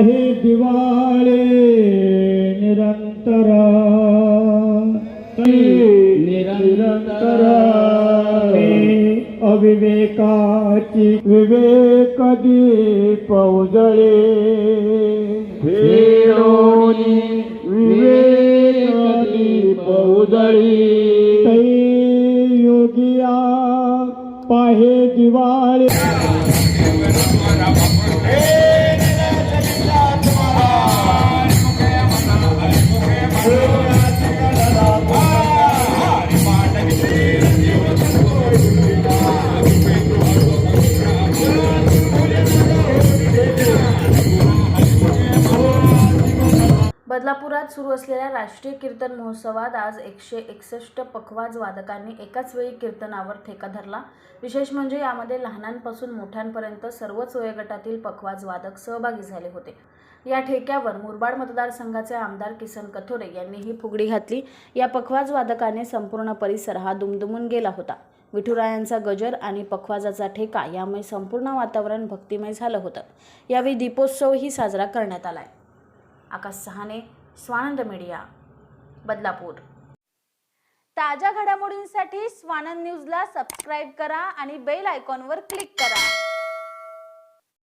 पाहे दिवाळे निरंतर. तै निरंतर अविवेकाची विवेक दीप उजळे. हेरोनी विवेक दीप उजळी. योगिया पाहे दिवाळे. बदलापुरात सुरू असलेल्या राष्ट्रीय कीर्तन महोत्सवात आज एकशे एकसष्ट पखवाज वादकांनी एकाच वेळी कीर्तनावर ठेका धरला. विशेष म्हणजे यामध्ये लहानांपासून मोठ्यांपर्यंत सर्वच वयोगटातील पखवाज वादक सहभागी झाले होते. या ठेक्यावर मुरबाड मतदारसंघाचे आमदार किसन कथोरे यांनी ही फुगडी घातली. या पखवाज वादकाने संपूर्ण परिसर हा दुमदुमून गेला होता. विठुरायांचा गजर आणि पखवाजाचा ठेका यामुळे संपूर्ण वातावरण भक्तिमय झालं होतं. यावेळी दीपोत्सवही साजरा करण्यात आला आहे आकाश सहाने स्वानंद मीडिया बदलापूर. ताज्या घडामोडींसाठी स्वानंद न्यूजला सबस्क्राईब करा आणि बेल आयकॉनवर क्लिक करा.